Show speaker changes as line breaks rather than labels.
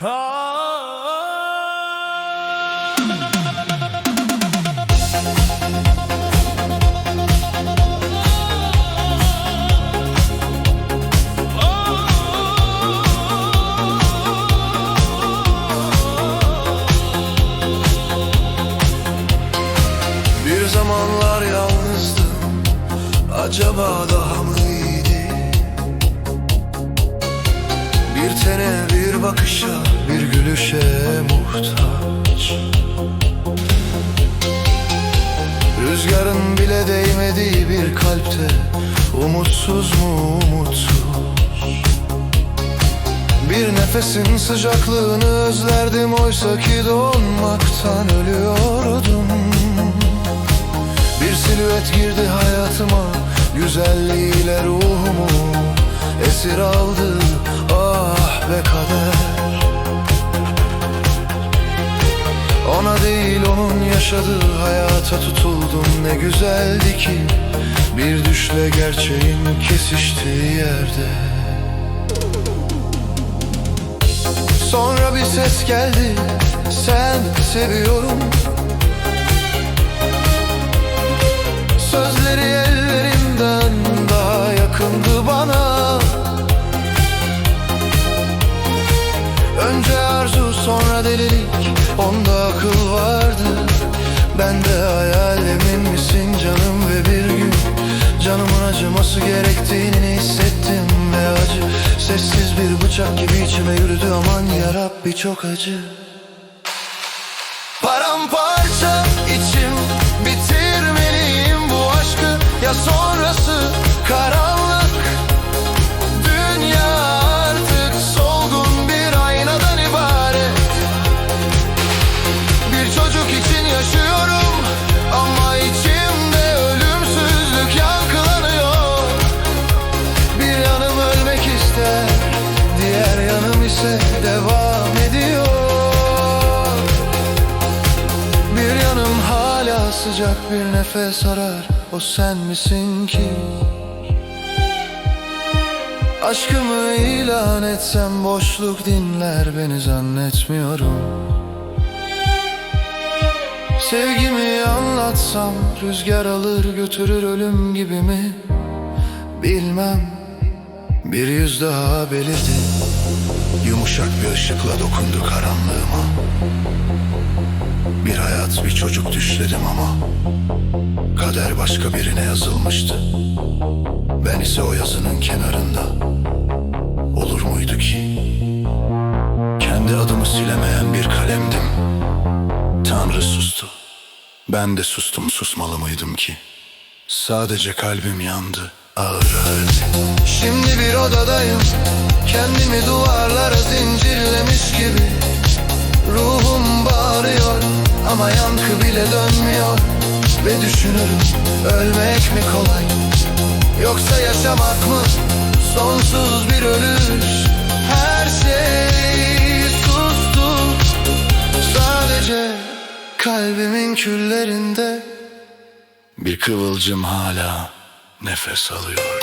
Bir zamanlar yalnızdım. Acaba daha mı iyiydi Bir tene bir bakışa bir gülüşe muhtaç. Rüzgarın bile değmediği bir kalpte Umutsuz mu umutsuz? Bir nefesin sıcaklığını özlerdim Oysa ki donmaktan ölüyordum. Bir silüet girdi hayatıma Güzelliğiyle ruhumu esir aldı onun yaşadığı hayata tutuldum. Ne güzeldi ki bir düşle gerçeğin kesiştiği yerde. Sonra bir ses geldi. Sen seviyorum. Sözleri ellerimden daha yakındı bana. Önce arzu sonra delilik Onda akıl vardı. Bende hayal emin misin canım ve bir gün Canımın acıması gerektiğini hissettim ve acı. Sessiz bir bıçak gibi içime yürüdü aman yarabbi çok acı. Paramparça içim bitirmeliyim bu aşkı. Ya sonrası karanlık sıcak bir nefes arar. O sen misin ki? Aşkımı ilan etsem boşluk dinler beni zannetmiyorum. Sevgimi anlatsam rüzgar alır götürür ölüm gibi mi? Bilmem. Bir yüz daha belirdi. Yumuşak bir ışıkla dokundu karanlığıma bir hayat bir çocuk düşledim ama Kader başka birine yazılmıştı. Ben ise o yazının kenarında Olur muydu ki? Kendi adımı silemeyen bir kalemdim. Tanrı sustu. Ben de sustum susmalı mıydım ki? Sadece kalbim yandı ağır ağır. Şimdi bir odadayım. Kendimi duvarlara zincirlemiş gibi Ruhum bağırıyor ama yankı bile dönmüyor. Ve düşünürüm ölmek mi kolay? Yoksa yaşamak mı sonsuz bir ölüş Her şey sustu. Sadece kalbimin küllerinde Bir kıvılcım hala nefes alıyor